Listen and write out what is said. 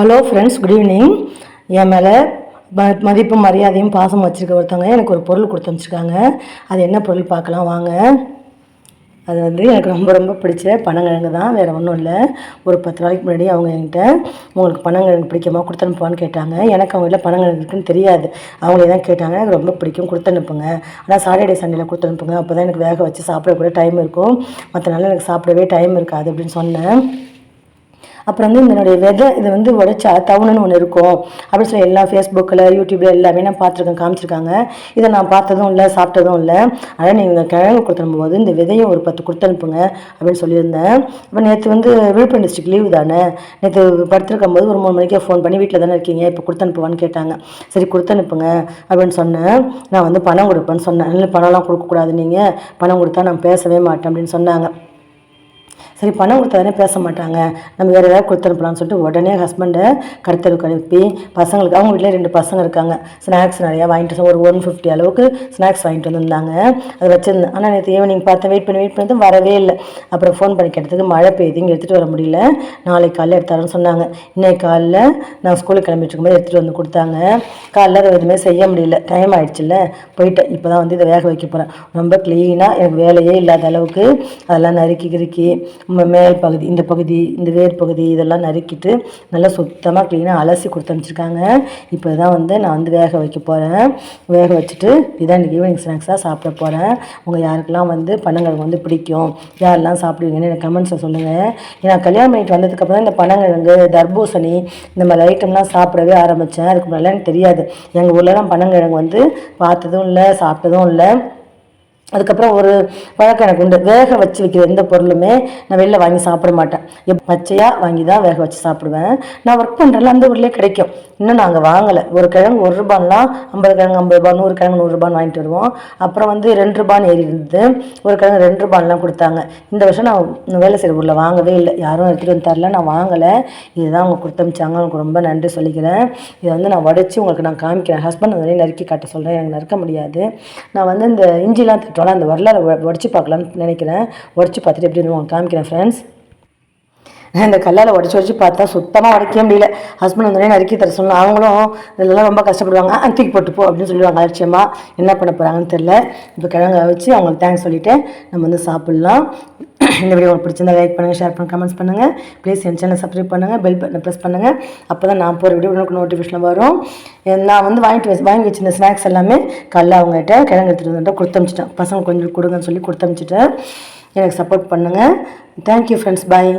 Hello friends good evening என் மேலே ம மதிப்பு மரியாதையும் பாசம் வச்சுருக்க ஒருத்தவங்க எனக்கு ஒரு பொருள் கொடுத்து அனுப்பிச்சிருக்காங்க. அது என்ன பொருள் பார்க்கலாம் வாங்க. அது வந்து எனக்கு ரொம்ப ரொம்ப பிடிச்ச பனங்கிழங்கு தான். வேறு ஒன்றும் இல்லை. ஒரு பத்து நாளைக்கு முன்னாடி அவங்க என்கிட்ட உங்களுக்கு பனங்கிழங்கு பிடிக்குமா? கொடுத்து அனுப்புவான்னு கேட்டாங்க. எனக்கு அவங்க வீட்டில் பனங்கிழங்கு இருக்குன்னு தெரியாது. அவங்களே தான் கேட்டாங்க. எனக்கு ரொம்ப பிடிக்கும். கொடுத்து அனுப்புங்க. ஆனால் சாட்டர்டே சண்டேல கொடுத்து அனுப்புங்க. அப்போ தான் எனக்கு வேக வச்சு சாப்பிட கூட டைம் இருக்கும். மற்ற நாள் எனக்கு சாப்பிடவே டைம் இருக்காது. அப்படின்னு சொன்னேன். அப்புறம் வந்து இதனுடைய விதை இது வந்து உடைச்சா தவுணுன்னு ஒன்று இருக்கும். அப்படின்னு சொல்லி எல்லா ஃபேஸ்புக்கில் யூடியூப்ல எல்லாமே நான் பார்த்துருக்கேன் காமிச்சிருக்காங்க. இதை நான் பார்த்ததும் இல்லை சாப்பிட்டதும் இல்லை. ஆனால் நீங்கள் கிழங்கு கொடுத்துரும்போது இந்த விதையும் ஒரு பத்து கொடுத்து அனுப்புங்க அப்படின்னு சொல்லியிருந்தேன். அப்போ நேற்று வந்து விழுப்புரம் டிஸ்ட்ரிக்ட் லீவு தானே? நேற்று படுத்திருக்கும் போது ஒரு மூணு மணிக்கே ஃபோன் பண்ணி வீட்டில் தானே இருக்கீங்க? இப்போ கொடுத்து அனுப்புவான்னு கேட்டாங்க. சரி கொடுத்து அனுப்புங்க அப்படின்னு சொன்னேன். நான் வந்து பணம் கொடுப்பேன்னு சொன்னேன். இல்லை பணம்லாம் கொடுக்கக்கூடாது நீங்கள் பணம் கொடுத்தா நான் பேசவே மாட்டேன் அப்படின்னு சொன்னாங்க. சரி பணம் கொடுத்தாதானே பேச மாட்டாங்க. நம்ம வேறு ஏதாவது கொடுத்துருப்பலாம்னு சொல்லிட்டு உடனே ஹஸ்பண்டை கடத்தலுக்கு அனுப்பி பசங்களுக்கு அவங்க வீட்டில் ரெண்டு பசங்க இருக்காங்க. ஸ்நாக்ஸ் நிறையா வாங்கிட்டு ஒரு ஒன் ஃபிஃப்டி அளவுக்கு ஸ்நாக்ஸ் வாங்கிட்டு வந்திருந்தாங்க. அதை வச்சுருந்தேன். ஆனால் நேற்று ஈவினிங் பார்த்தேன். வெயிட் பண்ணி வெயிட் பண்ணி வரவே இல்லை. அப்புறம் ஃபோன் பண்ணி கேட்டதுக்கு மழை பெய்யுது. இங்கே எடுத்துகிட்டு வர முடியல. நாளைக்கு காலையில் எடுத்தாருன்னு சொன்னாங்க. இன்னைக்கு காலையில் நான் ஸ்கூலுக்கு கிளம்பிட்டு இருக்கும்போது எடுத்துகிட்டு வந்து கொடுத்தாங்க. காலைல அதை எதுவுமே செய்ய முடியல. டைம் ஆகிடுச்சில்ல போயிட்டேன். இப்போ தான் வந்து இதை வேக வைக்க போகிறேன் ரொம்ப க்ளீனாக எனக்கு வேலையே இல்லாத அளவுக்கு அதெல்லாம் நறுக்கி கிறுக்கி மேல் பகுதி இந்த பகுதி இந்த வேர் பகுதி இதெல்லாம் நறுக்கிட்டு நல்லா சுத்தமாக க்ளீனாக அலசி கொடுத்து அனுப்பிச்சிருக்காங்க. இப்போ தான் வந்து நான் வந்து வேக வைக்க போகிறேன் வேக வச்சுட்டு இதான் இன்றைக்கி ஈவினிங் ஸ்நாக்ஸாக சாப்பிட போகிறேன் உங்கள் யாருக்கெல்லாம் வந்து பனங்கிழங்கு வந்து பிடிக்கும் யாரெல்லாம் சாப்பிடுவீங்கன்னு எனக்கு கமெண்ட்ஸை சொல்லுங்கள் ஏன்னா கல்யாணம் பண்ணிட்டு வந்ததுக்கப்புறம் இந்த பனங்கிழங்கு தர்பூசணி இந்த மாதிரி ஐட்டம்லாம் சாப்பிடவே ஆரம்பித்தேன் அதுக்கு முன்னாடிலாம் எனக்கு தெரியாது. எங்கள் ஊர்லலாம் பனங்கிழங்கு வந்து பார்த்ததும் இல்லை சாப்பிட்டதும் இல்லை. அதுக்கப்புறம் ஒரு பழக்கம் எனக்கு உண்டு. வேக வச்சு வைக்கிற எந்த பொருளுமே நான் வெளில வாங்கி சாப்பிட மாட்டேன். பச்சையாக வாங்கி தான் வேக வச்சு சாப்பிடுவேன். நான் ஒர்க் பண்ணுறல அந்த ஊர்லேயே கிடைக்கும். இன்னும் நாங்கள் வாங்கலை. ஒரு கிழங்கு ஒரு ரூபான்லாம் ஐம்பது கிழங்கு ஐம்பது ரூபா நூறு கிழங்கு நூறுரூபான்னு வாங்கிட்டு வருவோம். அப்புறம் வந்து ரெண்டு ரூபான்னு ஏறி இருந்தது. ஒரு கிழங்கு ரெண்டு ரூபான்லாம் கொடுத்தாங்க. இந்த வருஷம் நான் வேலை செய்கிற ஊரில் வாங்கவே இல்லை. யாரும் எடுத்துகிட்டு வந்து தரல. நான் வாங்கலை. இதுதான் அவங்க கொடுத்து அவங்களுக்கு ரொம்ப நன்றி சொல்லிக்கிறேன். இதை வந்து நான் உடச்சி உங்களுக்கு நான் காமிக்கிறேன். ஹஸ்பண்ட் வந்து நறுக்கி காட்ட சொல்கிறேன் எனக்கு நறுக்க முடியாது. நான் வந்து இந்த இஞ்சிலாம் தட்டுவோம்ல அந்த வரலாறு உடச்சி பார்க்கலான்னு நினைக்கிறேன். உடச்சி பார்த்துட்டு எப்படி உங்களுக்கு காமிக்கிறேன் ஃப்ரெண்ட்ஸ் இந்த கல்லால் உடச்சி உடச்சி பார்த்தா சுத்தமாக உடைக்கவே முடியல. ஹஸ்பண்ட் வந்தோடனே நறுக்கி தர சொல்லணும் அவங்களும் இதெல்லாம் ரொம்ப கஷ்டப்படுவாங்க. தூக்கி போட்டு போ அப்படின்னு சொல்லுவாங்க அலட்சியமாக என்ன பண்ண போகிறாங்கன்னு தெரில இப்போ கிழங்க வச்சு அவங்களுக்கு தேங்க்ஸ் சொல்லிவிட்டு நம்ம வந்து சாப்பிட்லாம். இந்த வீடியோ உங்களுக்கு பிடிச்சிருந்தா லைக் பண்ணுங்கள் ஷேர் பண்ணுங்கள் கமெண்ட்ஸ் பண்ணுங்கள் ப்ளீஸ் என் சேனல் சப்ஸ்கிரைப் பண்ணுங்கள் பெல் பட்டனை ப்ரெஸ் பண்ணுங்கள் அப்போ தான் நான் போகிற வீடியோ உங்களுக்கு நோட்டிஃபிகேஷன் வரும். நான் வந்து வாங்கிட்டு வாங்கி வச்சிருந்த ஸ்நாக்ஸ் எல்லாமே கல்ல அவங்ககிட்ட கிழங்கு எடுத்துகிட்டு வந்துட்டு கொடுத்து அனுப்பிச்சிட்டேன் பசங்க கொஞ்சம் கொடுங்கன்னு சொல்லி கொடுத்து எனக்கு சப்போர்ட் பண்ணுங்கள் தேங்க்யூ ஃப்ரெண்ட்ஸ் பாய்